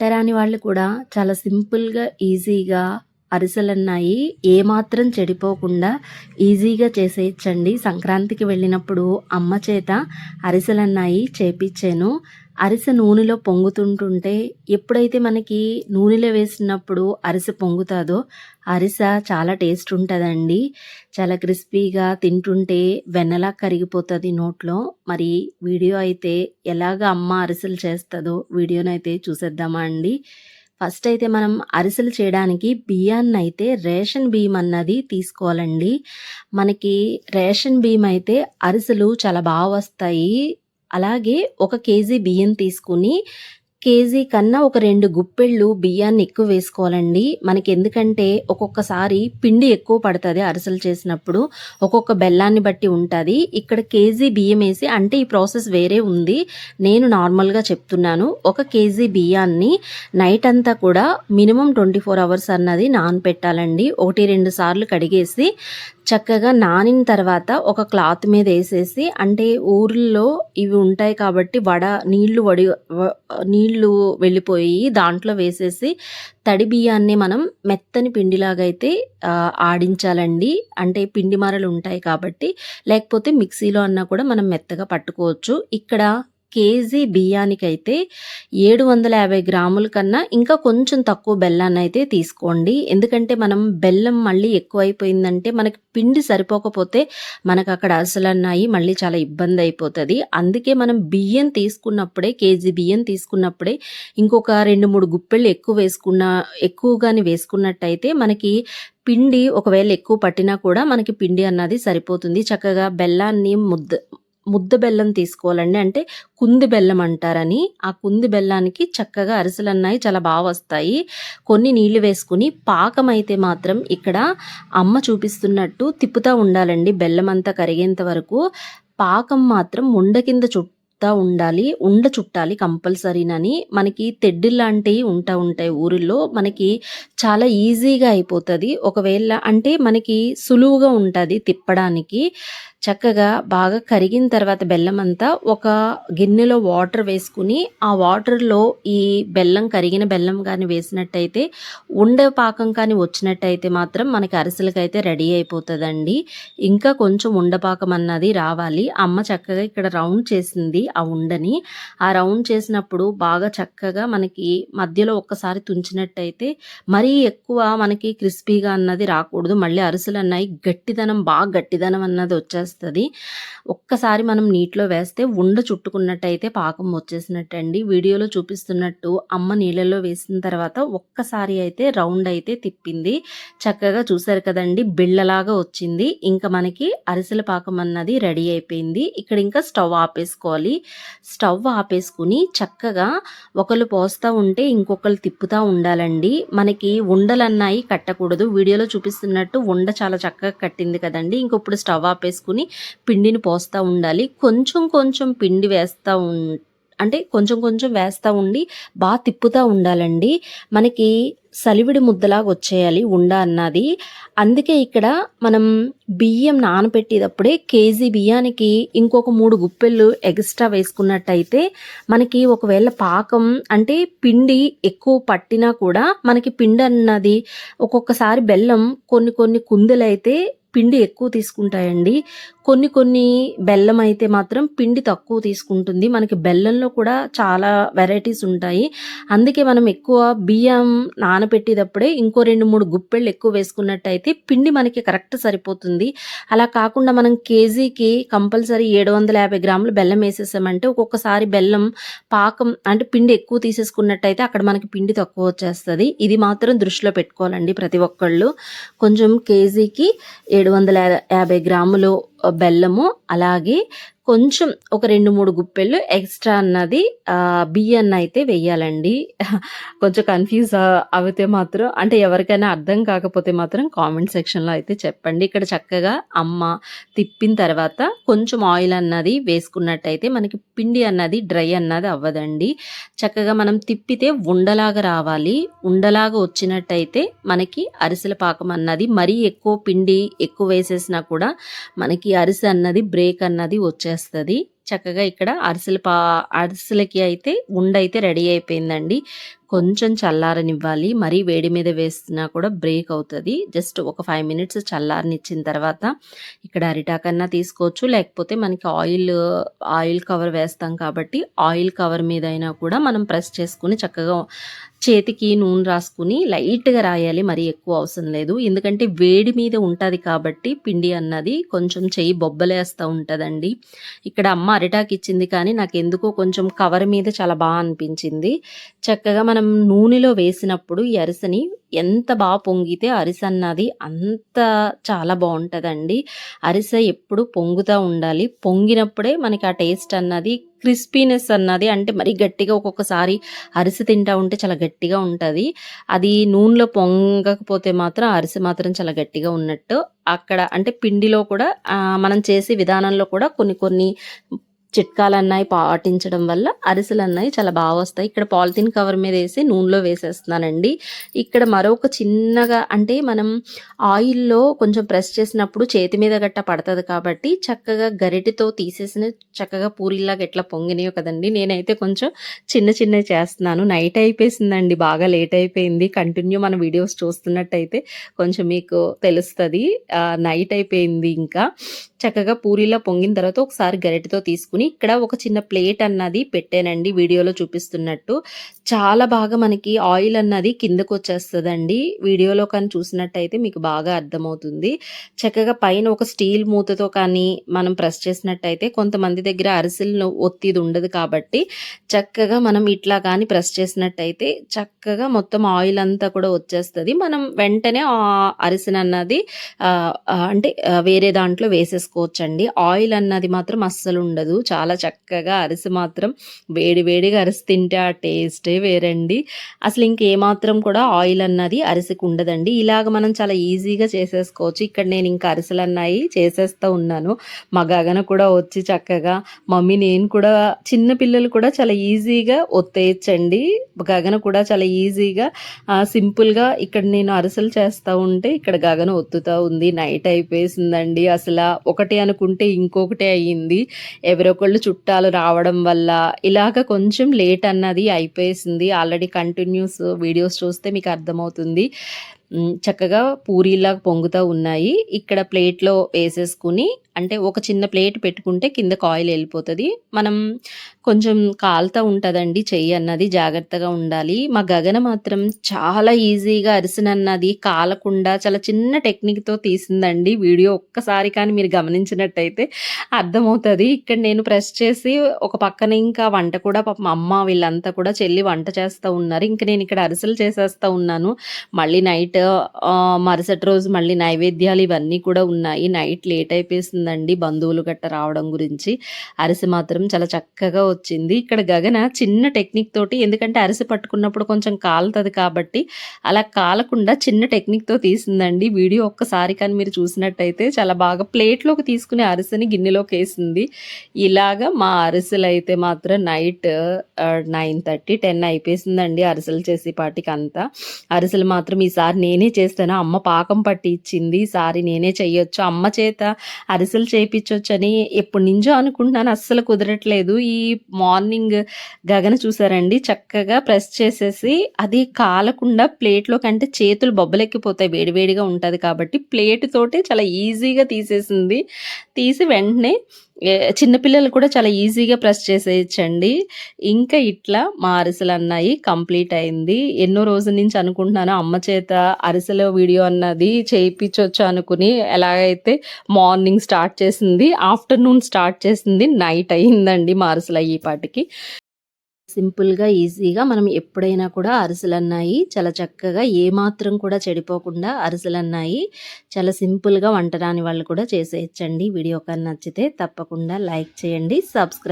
వంటరాని వాళ్ళు కూడా చాలా సింపుల్‌గా, ఈజీగా అరిసెలన్నాయి ఏమాత్రం చెడిపోకుండా ఈజీగా చేసేయచ్చండి సంక్రాంతికి వెళ్ళినప్పుడు అమ్మ చేత అరిసెలన్నాయి చేపిచ్చాను. అరిసె నూనెలో పొంగుతుంటుంటే ఎప్పుడైతే మనకి నూనెలో వేసినప్పుడు అరిసె పొంగుతుందో అరిసె చాలా టేస్ట్ ఉంటుందండి చాలా క్రిస్పీగా తింటుంటే వెన్నలా కరిగిపోతుంది నోట్లో. మరి వీడియో అయితే ఎలాగ అమ్మ అరిసెలు చేస్తదో వీడియోనైతే చూసేద్దామా అండి. ఫస్ట్ అయితే మనం అరిసెలు చేయడానికి బియ్యాన్ని అయితే రేషన్ బియ్యం అన్నది తీసుకోవాలండి. మనకి రేషన్ బియ్యం అయితే అరిసెలు చాలా బాగా వస్తాయి. అలాగే ఒక కేజీ బియ్యం తీసుకొని కేజీ కన్నా ఒక రెండు గుప్పెళ్ళు బియ్యాన్ని ఎక్కువ వేసుకోవాలండి. మనకి ఎందుకంటే ఒక్కొక్కసారి పిండి ఎక్కువ పడుతుంది అరిసెలు చేసినప్పుడు. ఒక్కొక్క బెల్లాన్ని బట్టి ఉంటుంది ఇక్కడ కేజీ బియ్యమేసి అంటే ఈ ప్రాసెస్ వేరే ఉంది. నేను నార్మల్‌గా చెప్తున్నాను. ఒక కేజీ బియ్యాన్ని నైట్ అంతా కూడా మినిమం ట్వంటీ ఫోర్ అవర్స్ అన్నది నానపెట్టాలండి. 1, 2 సార్లు కడిగేసి చక్కగా నానిన తర్వాత ఒక క్లాత్ మీద వేసేసి అంటే ఊర్లో ఇవి ఉంటాయి కాబట్టి వడ నీళ్ళు వడి నీళ్ళు వెళ్ళిపోయి దాంట్లో వేసేసి తడి బియ్యాన్ని మనం మెత్తని పిండిలాగా అయితే ఆడించాలండి. అంటే పిండి మరలు ఉంటాయి కాబట్టి లేకపోతే మిక్సీలో అన్నా కూడా మనం మెత్తగా పట్టుకోవచ్చు. ఇక్కడ కేజీ బియ్యానికైతే 750 గ్రాముల కన్నా ఇంకా కొంచెం తక్కువ బెల్లాన్ని అయితే తీసుకోండి. ఎందుకంటే మనం బెల్లం మళ్ళీ ఎక్కువైపోయిందంటే మనకి పిండి సరిపోకపోతే మనకు అక్కడ అసలు అన్నాయి మళ్ళీ చాలా ఇబ్బంది అయిపోతుంది అందుకే మనం బియ్యం తీసుకున్నప్పుడే కేజీ బియ్యం తీసుకున్నప్పుడే ఇంకొక 2, 3 గుప్పెళ్ళు ఎక్కువ వేసుకున్న ఎక్కువగానే వేసుకున్నట్టయితే మనకి పిండి ఒకవేళ ఎక్కువ పట్టినా కూడా మనకి పిండి అన్నది సరిపోతుంది. చక్కగా బెల్లాన్ని ముద్ద ముద్ద బెల్లం తీసుకోవాలండి. అంటే కుంది బెల్లం అంటారని. ఆ కుంది బెల్లానికి చక్కగా అరిసెలు అన్నాయి చాలా బాగా వస్తాయి. కొన్ని నీళ్ళు వేసుకొని పాకం అయితే మాత్రం ఇక్కడ అమ్మ చూపిస్తున్నట్టు తిప్పుతూ ఉండాలండి బెల్లమంతా కరిగేంత వరకు. పాకం మాత్రం ఉండ కింద చుడతా ఉండాలి. ఉండ చుట్టాలి కంపల్సరీనని. మనకి తెడ్డుల్లాంటియి ఉంటా ఉంటాయి ఊరిలో మనకి చాలా ఈజీగా అయిపోతుంది ఒకవేళ అంటే మనకి సులువుగా ఉంటుంది తిప్పడానికి. చక్కగా బాగా కరిగిన తర్వాత బెల్లం అంతా ఒక గిన్నెలో వాటర్ వేసుకుని ఆ వాటర్‌లో ఈ బెల్లం కరిగిన బెల్లం కానీ వేసినట్టయితే ఉండ పాకం కానీ వచ్చినట్టయితే మాత్రం మనకి అరిసెలకైతే రెడీ అయిపోతుందండి ఇంకా కొంచెం ఉండ పాకం అన్నది రావాలి. అమ్మ చక్కగా ఇక్కడ రౌండ్ చేసింది ఆ ఉండని. ఆ రౌండ్ చేసినప్పుడు బాగా చక్కగా మనకి మధ్యలో ఒక్కసారి తుంచినట్టయితే మరీ ఎక్కువ మనకి క్రిస్పీగా అన్నది రాకూడదు. మళ్ళీ అరిసెలన్నాయి గట్టిదనం బాగా గట్టిదనం అన్నది వచ్చేస్తుంది ఒక్కసారి మనం నీటిలో వేస్తే ఉండ చుట్టుకున్నట్టయితే పాకం వచ్చేసినట్టండి. వీడియోలో చూపిస్తున్నట్టు అమ్మ నీళ్ళలో వేసిన తర్వాత ఒక్కసారి అయితే రౌండ్ అయితే తిప్పింది. చక్కగా చూసారు కదండీ! బిళ్ళలాగా వచ్చింది. ఇంకా మనకి అరిసెల పాకం అన్నది రెడీ అయిపోయింది. ఇక్కడ ఇంకా స్టవ్ ఆపేసుకోవాలి. స్టవ్ ఆపేసుకొని చక్కగా ఒకరు పోస్తూ ఉంటే ఇంకొకళ్ళు తిప్పుతా ఉండాలండి. మనకి ఉండలన్నాయి కట్టకూడదు. వీడియోలో చూపిస్తున్నట్టు ఉండ చాలా చక్కగా కట్టింది కదండి ఇంకొప్పుడు స్టవ్ ఆపేసుకొని పిండిని పోస్తూ ఉండాలి. కొంచెం కొంచెం పిండి వేస్తా ఉం అంటే కొంచెం కొంచెం వేస్తా ఉండి బాగా తిప్పుతా ఉండాలండి. మనకి సలివిడి ముద్దలాగా వచ్చేయాలి ఉండ అన్నది. అందుకే ఇక్కడ మనం బియ్యం నానపెట్టేటప్పుడే కేజీ బియ్యానికి ఇంకొక మూడు గుప్పెళ్ళు ఎక్స్‌ట్రా వేసుకున్నట్టయితే మనకి ఒకవేళ పాకం అంటే పిండి ఎక్కువ పట్టినా కూడా మనకి పిండి అన్నది ఒక్కొక్కసారి బెల్లం కొన్ని కొన్ని కుందెలైతే పిండి ఎక్కువ తీసుకుంటాయండి. కొన్ని కొన్ని బెల్లం అయితే మాత్రం పిండి తక్కువ తీసుకుంటుంది. మనకి బెల్లంలో కూడా చాలా వెరైటీస్ ఉంటాయి. అందుకే మనం ఎక్కువ బియ్యం నానపెట్టేటప్పుడే ఇంకో 2, 3 గుప్పెళ్ళు ఎక్కువ వేసుకున్నట్టయితే పిండి మనకి కరెక్ట్ సరిపోతుంది. అలా కాకుండా మనం కేజీకి కంపల్సరీ 750 గ్రాములు బెల్లం వేసేసామంటే ఒక్కొక్కసారి బెల్లం పాకం అంటే పిండి ఎక్కువ తీసేసుకున్నట్టయితే అక్కడ మనకి పిండి తక్కువ వచ్చేస్తుంది ఇది మాత్రం దృష్టిలో పెట్టుకోవాలండి ప్రతి ఒక్కళ్ళు. కొంచెం కేజీకి 750 గ్రాములు బెల్లము అలాగే కొంచెం ఒక 2, 3 గుప్పెళ్ళు ఎక్స్‌ట్రా అన్నది బియ్యాన్ని అయితే వెయ్యాలండి. కొంచెం కన్‌ఫ్యూజ్ అవుతే మాత్రం అంటే ఎవరికైనా అర్థం కాకపోతే మాత్రం కామెంట్ సెక్షన్‌లో అయితే చెప్పండి. ఇక్కడ చక్కగా అమ్మ తిప్పిన తర్వాత కొంచెం ఆయిల్ అన్నది వేసుకున్నట్టయితే మనకి పిండి అన్నది డ్రై అన్నది అవ్వదండి. చక్కగా మనం తిప్పితే ఉండలాగా రావాలి. ఉండలాగా వచ్చినట్టయితే మనకి అరిసెల పాకం అన్నది మరీ ఎక్కువ పిండి ఎక్కువ వేసేసినా కూడా మనకి అరిసె అన్నది బ్రేక్ అన్నది వచ్చేస్తది. చక్కగా ఇక్కడ అరిసెల పా అరిసెలకి అయితే ఉండైతే రెడీ అయిపోయిందండి. కొంచెం చల్లారనివ్వాలి. మరీ వేడి మీద వేస్తున్నా కూడా బ్రేక్ అవుతుంది. జస్ట్ ఒక ఫైవ్ మినిట్స్ చల్లారనిచ్చిన తర్వాత ఇక్కడ అరిటాకన్నా తీసుకోవచ్చు. లేకపోతే మనకి ఆయిల్ ఆయిల్ కవర్ వేస్తాం కాబట్టి ఆయిల్ కవర్ మీద అయినా కూడా మనం ప్రెస్ చేసుకుని చక్కగా చేతికి నూనె రాసుకుని లైట్గా రాయాలి మరి ఎక్కువ అవసరం లేదు. ఎందుకంటే వేడి మీద ఉంటుంది కాబట్టి పిండి అన్నది కొంచెం చెయ్యి బొబ్బలేస్తూ ఉంటుందండి. ఇక్కడ అమ్మ అరిటాకు ఇచ్చింది కానీ నాకు ఎందుకో కొంచెం కవర్ మీద చాలా బాగా అనిపించింది. చక్కగా మనం నూనెలో వేసినప్పుడు ఈ అరిసెని ఎంత బాగా పొంగితే అరిసె అన్నది అంత చాలా బాగుంటుందండి అరిసె ఎప్పుడు పొంగుతూ ఉండాలి. పొంగినప్పుడే మనకి ఆ టేస్ట్ అన్నది క్రిస్పీనెస్ అన్నది అంటే మరీ గట్టిగా ఒక్కొక్కసారి అరిసె తింటా ఉంటే చాలా గట్టిగా ఉంటుంది. అది నూనెలో పొంగకపోతే మాత్రం అరిసె మాత్రం చాలా గట్టిగా ఉన్నట్టు అక్కడ అంటే పిండిలో కూడా మనం చేసే విధానంలో కూడా కొన్ని కొన్ని చిట్కాలు అన్నాయి పాటించడం వల్ల అరిసెలు అన్నాయి చాలా బాగా వస్తాయి. ఇక్కడ పాలిథిన్ కవర్ మీద వేసి నూనెలో వేసేస్తున్నానండి. ఇక్కడ మరొక చిన్నగా అంటే మనం ఆయిల్లో కొంచెం ప్రెస్ చేసినప్పుడు చేతి మీద గట్ట పడుతుంది కాబట్టి చక్కగా గరిటితో తీసేసిన చక్కగా పూరిలాగా ఎట్లా పొంగినాయో కదండి. నేనైతే కొంచెం చిన్న చిన్నవి చేస్తున్నాను. నైట్ అయిపోయిందండి. బాగా లేట్ అయిపోయింది. కంటిన్యూ మన వీడియోస్ చూస్తున్నట్టయితే కొంచెం మీకు తెలుస్తుంది. నైట్ అయిపోయింది ఇంకా. చక్కగా పూరిలా పొంగిన తర్వాత ఒకసారి గరిటితో తీసుకుని ఇక్కడ ఒక చిన్న ప్లేట్ అన్నది పెట్టానండి వీడియోలో చూపిస్తున్నట్టు. చాలా బాగా మనకి ఆయిల్ అన్నది కిందకు వచ్చేస్తుందండి వీడియోలో కానీ చూసినట్టయితే మీకు బాగా అర్థమవుతుంది. చక్కగా పైన ఒక స్టీల్ మూతతో కానీ మనం ప్రెస్ చేసినట్టయితే కొంతమంది దగ్గర అరిసెలు ఒత్తిది ఉండదు కాబట్టి చక్కగా మనం ఇట్లా కానీ ప్రెస్ చేసినట్టయితే చక్కగా మొత్తం ఆయిల్ అంతా కూడా వచ్చేస్తుంది. మనం వెంటనే ఆ అరిసెను అన్నది అంటే వేరే దాంట్లో వేసేసుకోవచ్చండి. ఆయిల్ అన్నది మాత్రం అస్సలు ఉండదు. చాలా చక్కగా అరిసె మాత్రం వేడి వేడిగా అరిసి తింటే ఆ టేస్టే వేరండి. అసలు ఇంకేమాత్రం కూడా ఆయిల్ అన్నది అరిసికి ఉండదండి. ఇలాగ మనం చాలా ఈజీగా చేసేసుకోవచ్చు. ఇక్కడ నేను ఇంకా అరిసెలు అన్నాయి చేసేస్తూ ఉన్నాను. మా గగన కూడా వచ్చి చక్కగా మమ్మీ నేను కూడా చిన్న పిల్లలు కూడా చాలా ఈజీగా ఒత్తేయచ్చండి. గగన కూడా చాలా ఈజీగా సింపుల్గా ఇక్కడ నేను అరిసెలు చేస్తూ ఉంటే ఇక్కడ గగన ఒత్తుతూ ఉంది. నైట్ అయిపోయేసిందండి. అసలు ఒకటి అనుకుంటే ఇంకొకటి అయ్యింది. ఒకళ్ళు చుట్టాలు రావడం వల్ల ఇలాగ కొంచెం లేట్ అన్నది అయిపోయేసింది. ఆల్రెడీ కంటిన్యూస్ వీడియోస్ చూస్తే మీకు అర్థమవుతుంది. చక్కగా పూరీలాగా పొంగుతూ ఉన్నాయి. ఇక్కడ ప్లేట్లో వేసేసుకుని అంటే ఒక చిన్న ప్లేట్ పెట్టుకుంటే కిందకు ఆయిల్ వెళ్ళిపోతుంది. మనం కొంచెం కాలుతూ ఉంటుందండి చెయ్యి అన్నది జాగ్రత్తగా ఉండాలి. మా గగన మాత్రం చాలా ఈజీగా అరిసినన్నది కాలకుండా చాలా చిన్న టెక్నిక్తో తీసిందండి. వీడియో ఒక్కసారి కానీ మీరు గమనించినట్టయితే అర్థమవుతుంది. ఇక్కడ నేను ప్రెస్ చేసి ఒక పక్కన ఇంకా వంట కూడా పాపం మా అమ్మ వీళ్ళంతా కూడా చెల్లి వంట చేస్తూ ఉన్నారు. ఇంకా నేను ఇక్కడ అరిసెలు చేసేస్తూ ఉన్నాను. మళ్ళీ నైట్ మరుసటి రోజు మళ్ళీ నైవేద్యాలు ఇవన్నీ కూడా ఉన్నాయి. నైట్ లేట్ అయిపోయింది అయిపోయిందండి బంధువులు గట్ట రావడం గురించి. అరిసె మాత్రం చాలా చక్కగా వచ్చింది. ఇక్కడ గగన చిన్న టెక్నిక్ తోటి ఎందుకంటే అరిసె పట్టుకున్నప్పుడు కొంచెం కాలుతుంది కాబట్టి అలా కాలకుండా చిన్న టెక్నిక్తో తీసిందండి. వీడియో ఒక్కసారి కానీ మీరు చూసినట్టయితే చాలా బాగా ప్లేట్లోకి తీసుకునే అరిసెని గిన్నెలోకి వేసింది. ఇలాగా మా అరిసెలు అయితే మాత్రం నైట్ నైన్ థర్టీ టెన్ అయిపోయిందండి అరిసెలు చేసే పాటికి అంతా. అరిసెలు మాత్రం ఈసారి నేనే చేస్తాను. అమ్మ పాకం పట్టి ఇచ్చింది. ఈసారి నేనే చెయ్యొచ్చు. అమ్మ చేత అరిసెలు చేయించొచ్చని ఎప్పటి నుంచో అనుకుంటున్నాను. అస్సలు కుదరట్లేదు. ఈ మార్నింగ్ గగన చూసారండి. చక్కగా ప్రెస్ చేసేసి అది కాలకుండా ప్లేట్లో కంటే చేతులు బొబ్బలెక్కిపోతాయి. వేడివేడిగా ఉంటుంది కాబట్టి ప్లేట్ తోటే చాలా ఈజీగా తీసేసింది. తీసి వెంటనే చిన్నపిల్లలు కూడా చాలా ఈజీగా ప్రెస్ చేసేయచ్చండి. ఇంకా ఇట్లా మా అరిసెలు అన్నాయి కంప్లీట్ అయింది. ఎన్నో రోజుల నుంచి అనుకుంటున్నాను అమ్మ చేత అరిసెల వీడియో అన్నది చేయించవచ్చు అనుకుని ఎలాగైతే మార్నింగ్ స్టార్ట్ చేసింది ఆఫ్టర్నూన్ స్టార్ట్ చేసింది నైట్ అయ్యిందండి మా అరిసెలు అయ్యేపాటికి. సింపుల్గా ఈజీగా మనం ఎప్పుడైనా కూడా అరిసెలన్నాయి చాలా చక్కగా ఏమాత్రం కూడా చెడిపోకుండా అరిసెలన్నాయి చాలా సింపుల్గా వంట రాని వాళ్ళు కూడా చేసేయచ్చండి. వీడియో కానీ నచ్చితే తప్పకుండా లైక్ చేయండి సబ్స్క్రైబ్